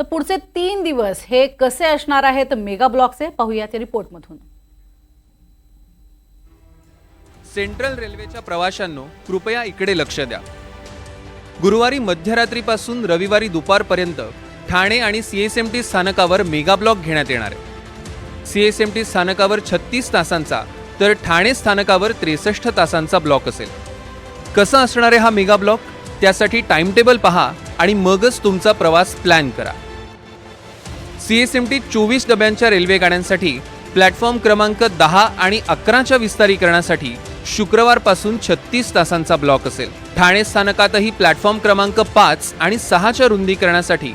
तर पुढचे तीन दिवस हे कसे असणार आहेत मेगा ब्लॉकचे पाहूया त्या रिपोर्टमधून. सेंट्रल रेल्वेच्या प्रवाशांनो कृपया इकडे लक्ष द्या. गुरुवारी मध्यरात्रीपासून रविवारी दुपारपर्यंत ठाणे आणि सी एस एम टी स्थानकावर मेगा ब्लॉक घेण्यात येणार आहे. सी एस एम टी स्थानकावर छत्तीस तासांचा तर ठाणे स्थानकावर त्रेसष्ट तासांचा ब्लॉक असेल. कसा असणार आहे हा मेगा ब्लॉक? त्यासाठी टाइमटेबल पहा आणि मगच तुमचा प्रवास प्लॅन करा. सी एस एम टी चोवीस डब्यांच्या रेल्वे गाड्यांसाठी प्लॅटफॉर्म क्रमांक दहा आणि अकराच्या विस्तारीकरणासाठी शुक्रवारपासून छत्तीस तासांचा ब्लॉक असेल. ठाणे स्थानकातही प्लॅटफॉर्म क्रमांक पाच आणि सहाच्या रुंदीकरणासाठी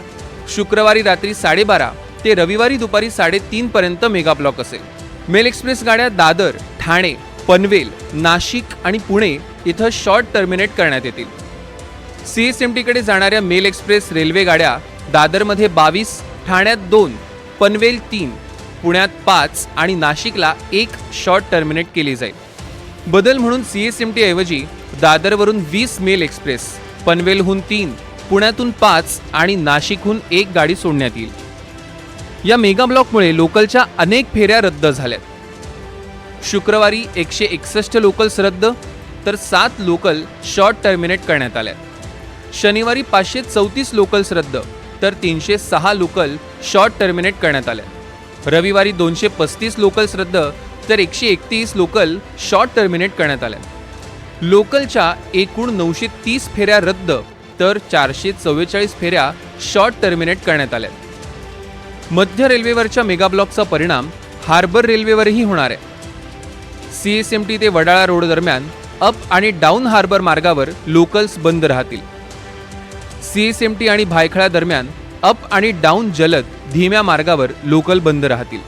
शुक्रवारी रात्री साडेबारा ते रविवारी दुपारी साडेतीन पर्यंत मेगा ब्लॉक असेल. मेल एक्सप्रेस गाड्या दादर ठाणे पनवेल नाशिक आणि पुणे इथं शॉर्ट टर्मिनेट करण्यात येतील. सी एस एम टीकडे जाणाऱ्या मेल एक्सप्रेस रेल्वे गाड्या दादरमध्ये बावीस ठाण्यात दोन पनवेल तीन पुण्यात पाच आणि नाशिकला एक शॉर्ट टर्मिनेट केली जाईल. बदल म्हणून सी एस एम टी ऐवजी दादरवरून वीस मेल एक्सप्रेस पनवेलहून तीन पुण्यातून पाच आणि नाशिकहून एक गाडी सोडण्यात येईल. या मेगा ब्लॉकमुळे लोकलच्या अनेक फेऱ्या रद्द झाल्यात. शुक्रवारी एकशे एकसष्ट लोकल्स रद्द तर सात लोकल शॉर्ट टर्मिनेट करण्यात आल्या शनिवारी पाचशे चौतीस लोकल्स रद्द तर तीनशे सहा लोकल शॉर्ट टर्मिनेट करण्यात आल्या रविवारी दोनशे पस्तीस लोकल्स रद्द तर एकशे एकतीस लोकल शॉर्ट टर्मिनेट करण्यात आल्या लोकलच्या एकूण नऊशे तीस फेऱ्या रद्द तर चारशे चव्वेचाळीस फेऱ्या शॉर्ट टर्मिनेट करण्यात आल्या मध्य रेल्वेवरच्या मेगाब्लॉकचा परिणाम हार्बर रेल्वेवरही होणार आहे. सी एस एम टी ते वडाळा रोड दरम्यान अप आणि डाऊन हार्बर मार्गावर लोकल्स बंद राहतील. सी एस एम टी आणि भायखळा दरम्यान अप आणि डाऊन जलद धीम्या मार्गावर लोकल बंद राहतील.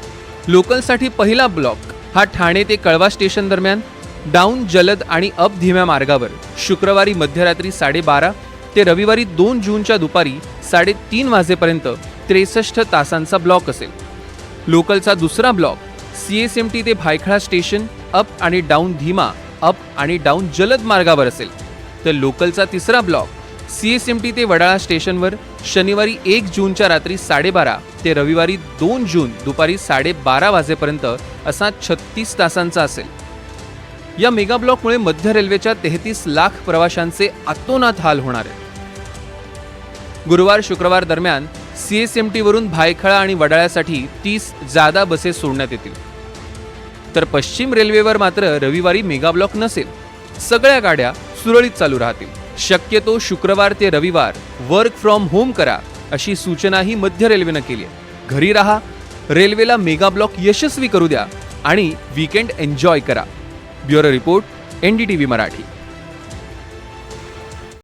लोकलसाठी पहिला ब्लॉक हा ठाणे ते कळवा स्टेशन दरम्यान डाऊन जलद आणि अप धीम्या मार्गावर शुक्रवारी मध्यरात्री साडेबारा ते रविवारी दोन जूनच्या दुपारी साडेतीन वाजेपर्यंत त्रेसष्ट तासांचा ब्लॉक असेल. लोकलचा दुसरा block C S M T ते भायखळा स्टेशन अप आणि डाऊन धीमा अप आणि डाऊन जलद मार्गावर असेल. तर लोकलचा तिसरा block C S M T ते वडाळा स्टेशनवर शनिवारी एक जूनच्या रात्री साडेबारा ते रविवारी दोन जून दुपारी साडेबारा वाजेपर्यंत असा छत्तीस तासांचा असेल. या मेगा ब्लॉकमुळे मध्य रेल्वेच्या तेहतीस लाख प्रवाशांचे आतोनात हाल होणार आहेत. गुरुवार शुक्रवार दरम्यान सी एस एम टीवरून भायखळा आणि वडाळ्यासाठी तीस जादा बसेस सोडण्यात येतील. तर पश्चिम रेल्वेवर मात्र रविवारी मेगा ब्लॉक नसेल. सगळ्या गाड्या सुरळीत चालू राहतील. शक्यतो शुक्रवार ते रविवार वर्क फ्रॉम होम करा अशी सूचनाही मध्य रेल्वेनं केली आहे. घरी राहा रेल्वेला मेगा ब्लॉक यशस्वी करू द्या आणि वीकेंड एन्जॉय करा. Bureau report N D T V Marathi.